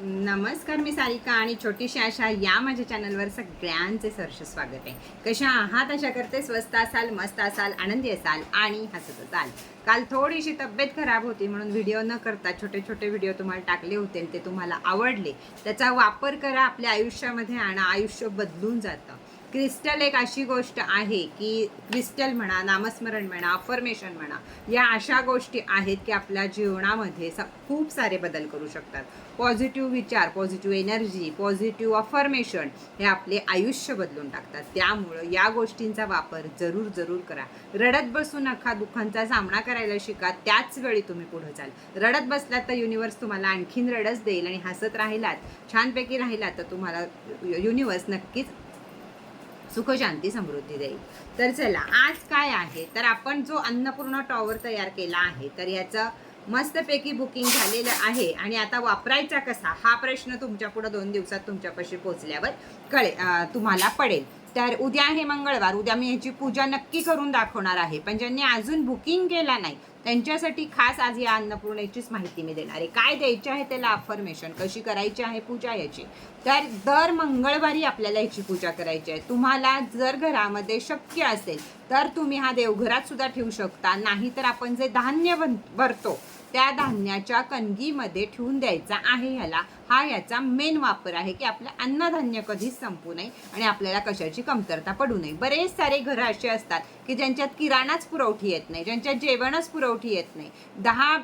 नमस्कार मी सारिका आणि छोटीशी आशा या माझ्या चॅनलवर सगळ्यांचे सहर्ष स्वागत आहे. कशा आहात? अशा करते स्वस्त असाल मस्त असाल आनंदी असाल आणि हसत असाल. काल थोडीशी तब्येत खराब होती म्हणून व्हिडिओ न करता छोटे छोटे व्हिडिओ तुम्हाला टाकले होते ते तुम्हाला आवडले. त्याचा वापर करा आपल्या आयुष्यामध्ये आणा आयुष्य बदलून जातं. क्रिस्टल एक अशी गोष्ट आहे की क्रिस्टल म्हणा नामस्मरण म्हणा अफर्मेशन म्हणा या अशा गोष्टी आहेत की आपल्या जीवनामध्ये स खूप सारे बदल करू शकतात. पॉझिटिव्ह विचार पॉझिटिव्ह एनर्जी पॉझिटिव्ह अफर्मेशन हे आपले आयुष्य बदलून टाकतात. त्यामुळं या गोष्टींचा वापर जरूर जरूर करा. रडत बसू नका दुःखांचा सामना करायला शिका त्याच वेळी तुम्ही पुढे चाल. रडत बसलात तर युनिवर्स तुम्हाला आणखीन रडच देईल आणि हसत राहिलात छानपैकी राहिलात तर तुम्हाला युनिवर्स नक्कीच सुख शांती समृद्धी देईल. तर चला आज काय आहे? तर आपण जो अन्नपूर्णा टॉवर तयार केला आहे तर याचं मस्तपैकी बुकिंग झालेलं आहे आणि आता वापरायचा कसा? हा प्रश्न तुमच्या पुढं दोन दिवसात तुमच्यापाशी पोहोचल्यावर कळे तुम्हाला पडेल. तर उद्या आहे मंगळवार. उद्या मी ह्याची पूजा नक्की करून दाखवणार आहे. पण ज्यांनी अजून बुकिंग केला नाही त्यांच्यासाठी खास आज या अन्नपूर्णेचीच माहिती मी देणार आहे. काय द्यायचे आहे त्याला अफर्मेशन कशी करायची आहे पूजा याची? तर दर मंगळवारी आपल्याला याची पूजा करायची आहे. तुम्हाला जर घरामध्ये शक्य असेल तर तुम्ही हा देवघरात सुद्धा ठेवू शकता. नाही तर आपण जे धान्य बन भरतो त्या धान्याच्या कणगीमध्ये ठेवून द्यायचा आहे ह्याला. हा याचा मेन वापर आहे की आपलं अन्नधान्य कधीच संपू नये आणि आपल्याला कशाची कमतरता पडू नये. बरेच सारे घरं असे असतात की ज्यांच्यात किराणाच पुरवठी येत नाही ज्यांच्यात जेवणच पुरवठी येत नाही. दहा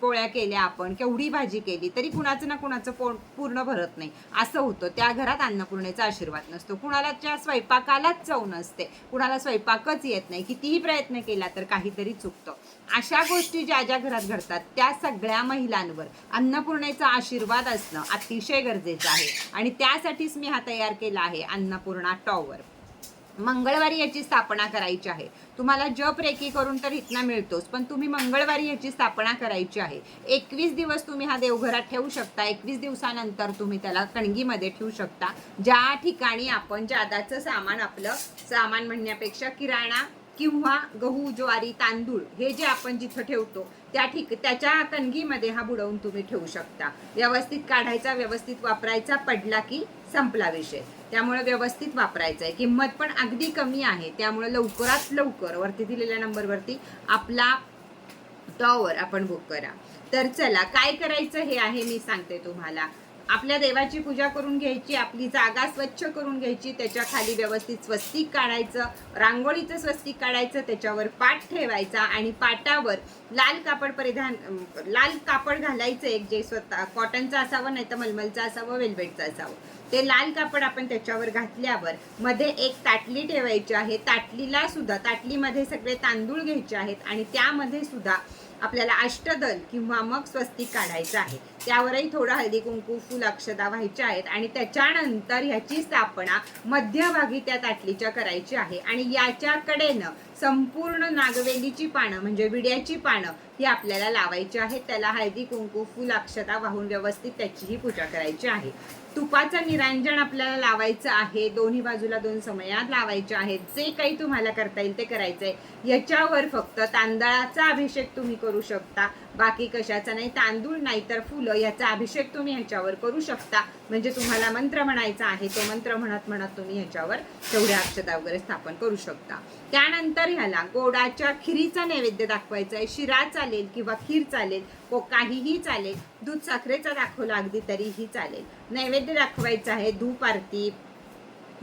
पोळ्या केल्या आपण केवढी भाजी केली तरी कुणाचं ना कुणाचं पोट पूर्ण भरत नाही. असं होतं. त्या घरात अन्नपूर्णेचा आशीर्वाद नसतो. कुणाला त्या स्वयंपाकालाच चव नसते. कुणाला स्वयंपाकच येत नाही. कितीही प्रयत्न केला तर काहीतरी चुकतं. अशा गोष्टी ज्या ज्या घरात घडतात त्या सगळ्या महिलांवर अन्नपूर्णेचा आशीर्वाद असणं अतिशय गरजेचं आहे. आणि त्यासाठीच मी हा तयार केला आहे अन्नपूर्णा टॉवर. मंगळवारी याची स्थापना करायची आहे. तुम्हाला जप रेकी करून तर इथना मिळतोच पण तुम्ही मंगळवारी याची स्थापना करायची आहे. एकवीस दिवस तुम्ही हा देवघरात ठेवू शकता एकवीस दिवसानंतर तुम्ही त्याला कणगीमध्ये ठेवू शकता. ज्या ठिकाणी आपण जादाचं सामान आपलं सामान म्हणण्यापेक्षा किराणा किंवा गहू ज्वारी तांदूळ हे जे आपण जिथं ठेवतो त्या ठिक त्याच्या कणगीमध्ये हा बुडवून तुम्ही ठेवू शकता. व्यवस्थित काढायचा व्यवस्थित वापरायचा पडला की संपला विषय. त्यामुळे व्यवस्थित वापरायचा आहे किंमत पण अगदी कमी आहे. त्यामुळे लवकरात लवकर वरती दिलेल्या नंबरवरती आपला टॉवर आपण बुक करा. तर चला काय करायचं हे आहे मी सांगते तुम्हाला. आपल्या देवाची पूजा करून घ्यायची आपली जागा स्वच्छ करून घ्यायची त्याच्याखाली व्यवस्थित स्वस्तिक काढायचं रांगोळीचं स्वस्तिक काढायचं त्याच्यावर पाट ठेवायचा आणि पाटावर लाल कापड परिधान लाल कापड घालायचं एक जे स्वतः कॉटनचं असावं नाही तर मलमलचं असावं वेलवेटचं असावं. ते लाल कापड आपण त्याच्यावर घातल्यावर मध्ये एक ताटली ठेवायची आहे. ताटलीला सुद्धा ताटलीमध्ये सगळे तांदूळ घ्यायचे आहेत आणि त्यामध्ये सुद्धा आपल्याला अष्टदल किंवा मग स्वस्तिक काढायचं आहे. त्यावरही थोडं हळदी कुंकू फुल अक्षता व्हायच्या आहेत आणि त्याच्यानंतर ह्याची स्थापना मध्यभागी त्या ताटलीच्या करायची आहे. आणि याच्या कडेनं संपूर्ण नागवेलीची पानं म्हणजे विड्याची पानं ही आपल्याला लावायची आहेत. त्याला हळदी कुंकू फुल अक्षता वाहून व्यवस्थित त्याचीही पूजा करायची आहे. तुपाचं निरांजन आपल्याला लावायचं आहे. दोन्ही बाजूला दोन समयात लावायचे आहेत. जे काही तुम्हाला करता येईल ते करायचं आहे याच्यावर फक्त तांदळाचा अभिषेक तुम्ही करू शकता. बाकी कशाचा नाही तांदूळ नाही तर फुलं याचा अभिषेक तुम्ही ह्याच्यावर करू शकता. म्हणजे तुम्हाला मंत्र म्हणायचा आहे तो मंत्र म्हणत म्हणत तुम्ही ह्याच्यावर तेवढ्या अक्षता वगैरे स्थापन करू शकता. त्यानंतर ह्याला गोडाच्या खिरीचा नैवेद्य दाखवायचा आहे. शिरा चालेल किंवा खीर चालेल को काहीही चालेल दूध साखरेचा दाखवला अगदी तरीही चालेल. नैवेद्य दाखवायचा आहे धूप आरती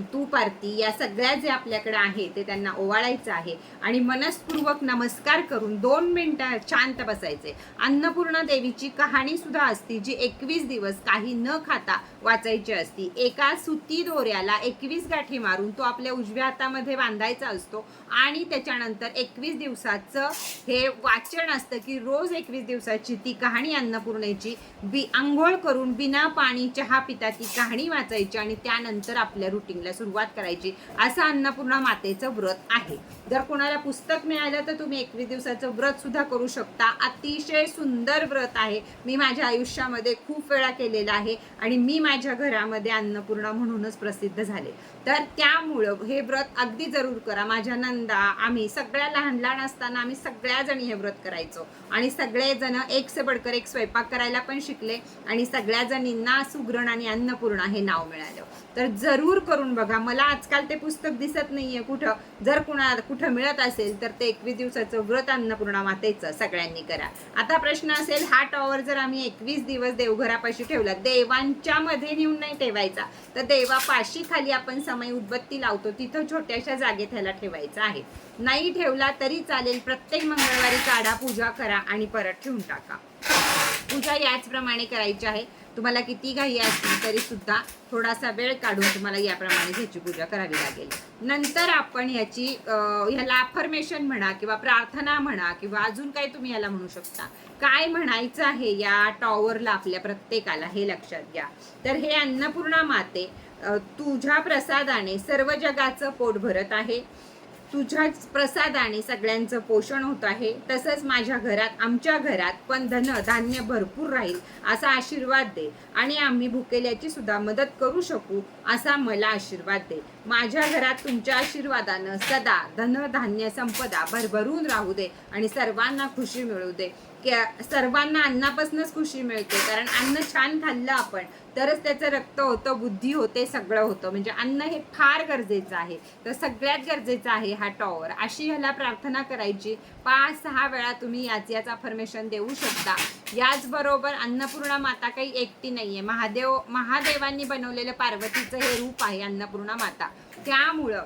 तूप आरती या सगळ्या जे आपल्याकडे आहे ते त्यांना ओवाळायचं आहे. आणि मनस्पूर्वक नमस्कार करून दोन मिनटं शांत बसायचे. अन्नपूर्णा देवीची कहाणी सुद्धा असती जी एकवीस दिवस काही न खाता वाचायची असती. एका सुती दोऱ्याला एकवीस गाठी मारून तो आपल्या उजव्या हातामध्ये बांधायचा असतो आणि त्याच्यानंतर एकवीस दिवसाचं हे वाचन असतं की रोज एकवीस दिवसाची ती कहाणी अन्नपूर्णेची बी आंघोळ करून बिना पाणी चहा पिता ती कहाणी वाचायची आणि त्यानंतर आपल्या रुटीन पासूनला सुरुवात करायची असं अन्नपूर्णा मातेचं व्रत आहे. जर कोणाला पुस्तक मिळालं तर तुम्ही एकवीस दिवसाचं व्रत सुद्धा करू शकता. अतिशय सुंदर व्रत आहे. मी माझ्या आयुष्यामध्ये खूप वेळा केलेलं आहे आणि मी माझ्या घरामध्ये अन्नपूर्णा म्हणूनच प्रसिद्ध झाले. तर त्यामुळं हे व्रत अगदी जरूर करा. माझ्या नंदा आम्ही सगळ्या लहान लहान असताना आम्ही सगळ्या जणी हे व्रत करायचो. आणि सगळेजण एक से बडकर एक स्वयंपाक करायला पण शिकले आणि सगळ्या जणींना सुग्रण आणि अन्नपूर्णा हे नाव मिळालं. तर जरूर करून बघा. मला आजकाल ते पुस्तक दिसत नाहीये कुठं. जर कुणा कुठं मिळत असेल तर ते एकवीस दिवसाचं व्रत अन्नपूर्णा मातेचं सगळ्यांनी करा. आता प्रश्न असेल हा टॉवर जर आम्ही एकवीस दिवस देवघरापाशी ठेवला देवांच्या मध्ये नेऊन नाही ठेवायचा. तर देवापाशी खाली आपण समय उदबत्ती लावतो तिथं छोट्याशा जागेत ह्याला ठेवायचा आहे. नाही ठेवला तरी चालेल प्रत्येक मंगळवारी काढा पूजा करा आणि परत ठेवून टाका. पूजा याचप्रमाणे करायची आहे. तुम्हाला किती घाई असली तरी सुद्धा थोडासा वेळ काढून तुम्हाला याप्रमाणे ह्याची पूजा करावी लागेल. नंतर आपण ह्याची ह्याला अफर्मेशन म्हणा किंवा प्रार्थना म्हणा किंवा अजून काही तुम्ही याला म्हणू शकता. काय म्हणायचं आहे या टॉवरला आपल्या प्रत्येकाला हे लक्षात घ्या. तर हे अन्नपूर्णा माते तुझ्या प्रसादाने सर्व जगाचं पोट भरत आहे. तुझ्याच प्रसादाने सगळ्यांचं पोषण होत आहे. तसंच माझ्या घरात आमच्या घरात पण धन धान्य भरपूर राहील असा आशीर्वाद दे. आणि आम्ही भुकेल्याची सुद्धा मदत करू शकू असा मला आशीर्वाद दे. माझ्या घरात तुमच्या आशीर्वादानं सदा धन धान्य संपदा भरभरून राहू दे आणि सर्वांना खुशी मिळू दे. सर्वांना अन्नापासूनच खुशी मिळते. कारण अन्न छान खाल्लं आपण तरच त्याचं रक्त होतं बुद्धी होते सगळं होतं. म्हणजे अन्न हे फार गरजेचं आहे. तर सगळ्यात गरजेचं आहे हा टॉवर. अशी ह्याला प्रार्थना करायची. पाच सहा वेळा तुम्ही याच याच अफर्मेशन देऊ शकता. याचबरोबर अन्नपूर्णा माता काही एकटी नाहीये. महादेव महादेवांनी बनवलेलं पार्वतीचं हे रूप आहे अन्नपूर्णा माता. त्यामुळं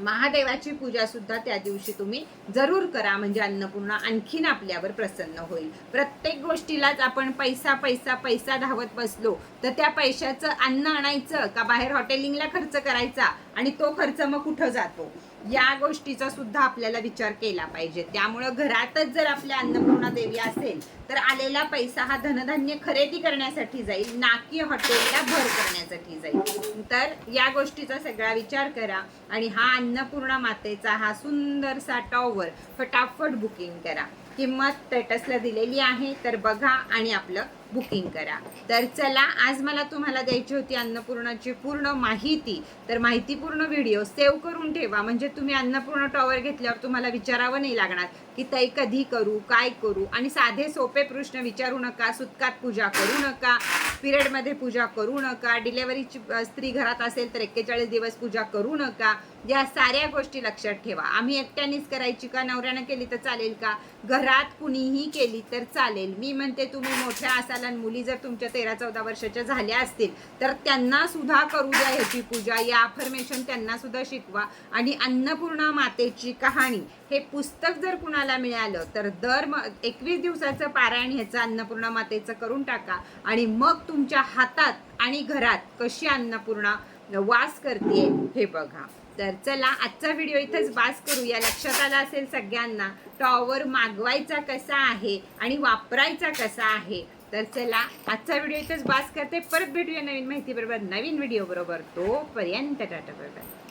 महादेवाची पूजा सुद्धा त्या दिवशी तुम्ही जरूर करा. म्हणजे अन्नपूर्णा आणखीन आपल्यावर प्रसन्न होईल. प्रत्येक गोष्टीलाच आपण पैसा पैसा पैसा धावत बसलो तर त्या पैशाचं अन्न आणायचं का? बाहेर हॉटेलिंगला खर्च करायचा आणि तो खर्च मग कुठं जातो? या गोष्टीचा सुद्धा आपल्याला विचार केला पाहिजे. त्यामुळं घरातच जर आपल्या अन्नपूर्णा देवी असेल तर आलेला पैसा हा धनधान्य खरेदी करण्यासाठी जाईल ना की हॉटेलला भर करण्यासाठी जाईल. तर या गोष्टीचा सगळा विचार करा आणि हा अन्नपूर्णा मातेचा हा सुंदरसा टॉवर फटाफट बुकिंग करा. किंमत स्टेटसला दिलेली आहे तर बघा आणि आपलं बुकिंग करा. तर चला आज मला तुम्हाला द्यायची होती अन्नपूर्णाची पूर्ण माहिती. तर माहितीपूर्ण व्हिडिओ सेव्ह करून ठेवा. म्हणजे तुम्ही अन्नपूर्ण टॉवर घेतल्यावर तुम्हाला विचारावं नाही लागणार की ताई कधी करू काय करू? आणि साधे सोपे प्रश्न विचारू नका सुतकात पूजा करू नका पिरियडमध्ये पूजा करू नका डिलेवरीची स्त्री घरात असेल तर एक्केचाळीस दिवस पूजा करू नका. या साऱ्या गोष्टी लक्षात ठेवा. आम्ही एकट्यानेच करायची का? नवऱ्यानं केली तर चालेल का? घरात कुणीही केली तर चालेल. मी म्हणते तुम्ही मोठ्या असाल आणि मुली जर तुमच्या तेरा चौदा वर्षाच्या झाल्या असतील तर त्यांना सुद्धा करू द्या ह्याची पूजा. या अफर्मेशन त्यांना सुद्धा शिकवा. आणि अन्नपूर्णा मातेची कहाणी हे पुस्तक जर कुणाला मिळालं तर दर म एकवीस दिवसाचं पारायण ह्याचं अन्नपूर्णा मातेचं करून टाका. आणि मग तुमच्या हातात आणि घरात कशी अन्नपूर्णा वास करते हे बघा. तर चला आजचा व्हिडिओ इथेच बास करूया. लक्षात आला असेल सगळ्यांना टॉवर मागवायचा कसा आहे आणि वापरायचा कसा आहे. तर चला आजचा व्हिडिओ इथेच बास करते. परत भेटूया नवीन माहिती बरोबर नवीन व्हिडिओ बरोबर तोपर्यंत टाटा बरोबर